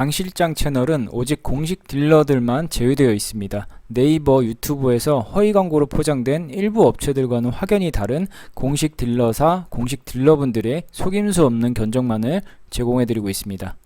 장 실장 채널은 오직 공식 딜러들만 제휴되어 있습니다. 네이버, 유튜브에서 허위 광고로 포장된 일부 업체들과는 확연히 다른 공식 딜러사, 공식 딜러분들의 속임수 없는 견적만을 제공해드리고 있습니다.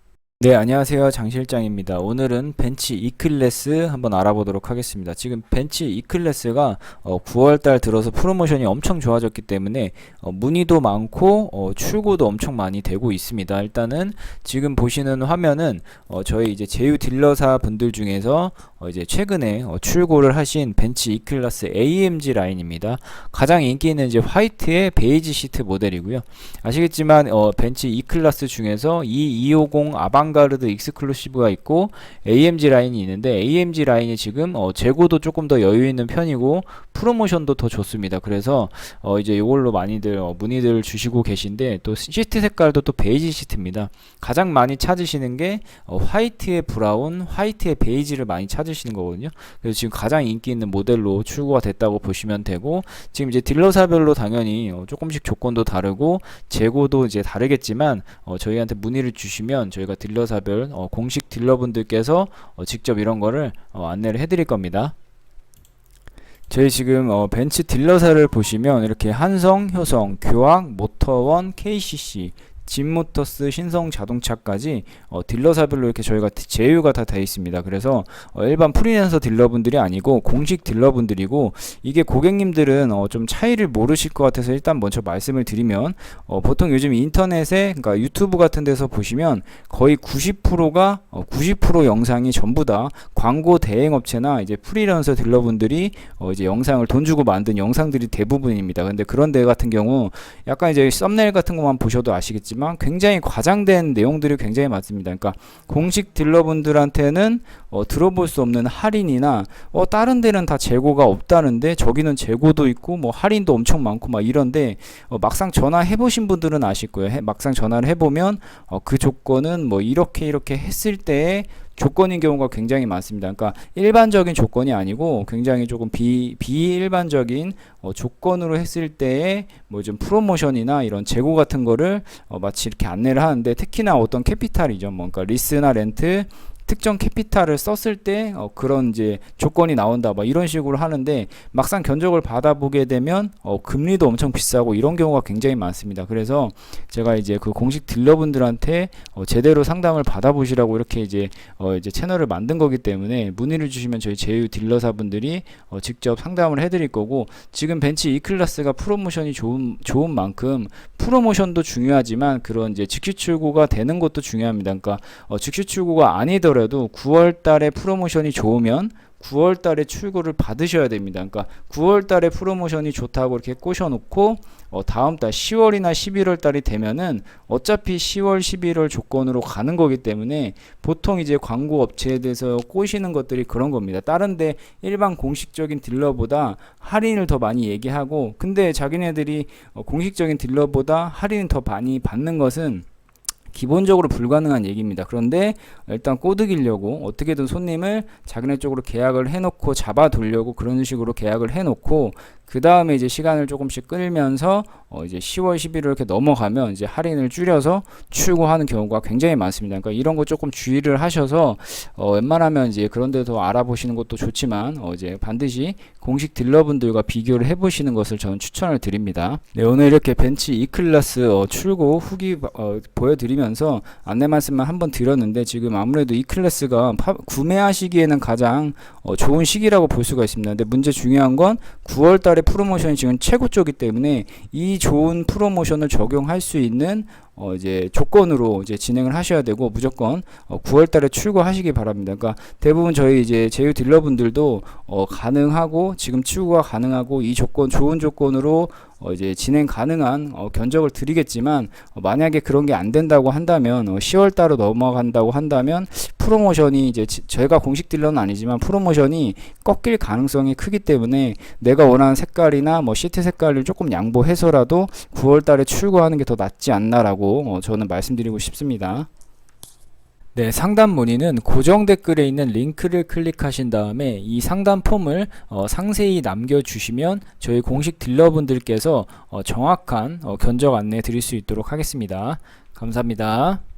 네, 안녕하세요. 장 실장입니다. 오늘은 벤치 E클래스 한번 알아보도록 하겠습니다. 지금 벤치 E클래스가 어, 9월달 들어서 프로모션이 엄청 좋아졌기 때문에 어, 문의도 많고 어, 출고도 엄청 많이 되고 있습니다. 일단은 지금 보시는 화면은 어, 저희 이제 제휴 딜러사 분들 중에서 어, 이제 최근에 어, 출고를 하신 벤치 E클래스 AMG 라인입니다. 가장 인기 있는 이제 화이트의 베이지 시트 모델이고요. 아시겠지만 어, 벤치 E클래스 중에서 E250 아방 가르드 익스클루시브가 있고 AMG 라인이 있는데 AMG 라인이 지금 어, 재고도 조금 더 여유 있는 편이고 프로모션도 더 좋습니다. 그래서 어, 이제 이걸로 많이들 어, 문의들 주시고 계신데 또 시트 색깔도 또 베이지 시트입니다. 가장 많이 찾으시는 게 어, 화이트의 브라운, 화이트의 베이지를 많이 찾으시는 거거든요. 그래서 지금 가장 인기 있는 모델로 출고가 됐다고 보시면 되고 지금 이제 딜러사별로 당연히 어, 조금씩 조건도 다르고 재고도 이제 다르겠지만 어, 저희한테 문의를 주시면 저희가 딜러 사별 어, 공식 딜러분들께서 어, 직접 이런 거를 어, 안내를 해드릴 겁니다. 저희 지금 어, 벤츠 딜러사를 보시면 이렇게 한성, 효성, 교학, 모터원, KCC, 진모터스, 신성 자동차까지 어, 딜러사별로 이렇게 저희가 제휴가 다 돼 있습니다. 그래서 어, 일반 프리랜서 딜러분들이 아니고 공식 딜러분들이고 이게 고객님들은 어, 좀 차이를 모르실 것 같아서 일단 먼저 말씀을 드리면 어, 보통 요즘 인터넷에 그러니까 유튜브 같은 데서 보시면 거의 90%가 어, 90% 영상이 전부 다 광고 대행 업체나 이제 프리랜서 딜러분들이 어, 이제 영상을 돈 주고 만든 영상들이 대부분입니다. 근데 그런 데 같은 경우 약간 이제 썸네일 같은 것만 보셔도 아시겠지만 굉장히 과장된 내용들이 굉장히 많습니다. 그러니까 공식 딜러분들한테는 어, 들어볼 수 없는 할인이나 어, 다른 데는 다 재고가 없다는데 저기는 재고도 있고 뭐 할인도 엄청 많고 막 이런데 어, 막상 전화해 보신 분들은 아실 거예요. 해, 막상 전화를 해 보면 어, 그 조건은 뭐 이렇게 이렇게 했을 때에 조건인 경우가 굉장히 많습니다. 그러니까 일반적인 조건이 아니고 굉장히 조금 비 비일반적인 어, 조건으로 했을 때에 뭐 좀 프로모션이나 이런 재고 같은 거를 어, 마치 이렇게 안내를 하는데 특히나 어떤 캐피탈이죠. 뭐 그러니까 리스나 렌트 특정 캐피탈을 썼을 때 어, 그런 이제 조건이 나온다 막 이런 식으로 하는데 막상 견적을 받아보게 되면 어, 금리도 엄청 비싸고 이런 경우가 굉장히 많습니다. 그래서 제가 이제 그 공식 딜러분들한테 어, 제대로 상담을 받아보시라고 이렇게 이제 어, 이제 채널을 만든 거기 때문에 문의를 주시면 저희 제휴 딜러사분들이 어, 직접 상담을 해드릴 거고 지금 벤치 E 클래스가 프로모션이 좋은 좋은 만큼 프로모션도 중요하지만 그런 이제 즉시 출고가 되는 것도 중요합니다. 그러니까 어, 즉시 출고가 아니더라도 9월 달에 프로모션이 좋으면 9월 달에 출고를 받으셔야 됩니다. 그러니까 9월 달에 프로모션이 좋다고 이렇게 꼬셔 놓고 어, 다음 달 10월이나 11월 달이 되면은 어차피 10월, 11월 조건으로 가는 거기 때문에 보통 이제 광고 업체에 대해서 꼬시는 것들이 그런 겁니다. 다른데 일반 공식적인 딜러보다 할인을 더 많이 얘기하고 근데 자기네들이 어, 공식적인 딜러보다 할인을 더 많이 받는 것은 기본적으로 불가능한 얘기입니다. 그런데 일단 꼬드기려고 어떻게든 손님을 자기네 쪽으로 계약을 해놓고 잡아두려고 그런 식으로 계약을 해놓고 그 다음에 이제 시간을 조금씩 끌면서 어 이제 10월, 11월 이렇게 넘어가면 이제 할인을 줄여서 출고하는 경우가 굉장히 많습니다. 그러니까 이런 거 조금 주의를 하셔서 어 웬만하면 이제 그런 데도 알아보시는 것도 좋지만 어 이제 반드시 공식 딜러분들과 비교를 해보시는 것을 저는 추천을 드립니다. 네, 오늘 이렇게 벤치 E 클래스 어 출고 후기 어 보여드리면서 안내 말씀만 한번 드렸는데 지금 아무래도 E 클래스가 구매하시기에는 가장 어 좋은 시기라고 볼 수가 있습니다. 근데 문제 중요한 건 9월 달에 프로모션이 지금 최고조이기 때문에 이 좋은 프로모션을 적용할 수 있는 어 이제 조건으로 이제 진행을 하셔야 되고 무조건 어 9월 달에 출고하시기 바랍니다. 그러니까 대부분 저희 이제 제휴 딜러분들도 어 가능하고 지금 출고가 가능하고 이 조건 좋은 조건으로 어 이제 진행 가능한 어 견적을 드리겠지만 어 만약에 그런 게 안 된다고 한다면 어 10월 달로 넘어간다고 한다면 프로모션이 이제 지, 저희가 공식 딜러는 아니지만 프로모션이 꺾일 가능성이 크기 때문에 내가 원하는 색깔이나 뭐 시트 색깔을 조금 양보해서라도 9월 달에 출고하는 게 더 낫지 않나라고 어 저는 말씀드리고 싶습니다. 네, 상담 문의는 고정 댓글에 있는 링크를 클릭하신 다음에 이 상담 폼을 어, 상세히 남겨주시면 저희 공식 딜러분들께서 어, 정확한 어, 견적 안내 드릴 수 있도록 하겠습니다. 감사합니다.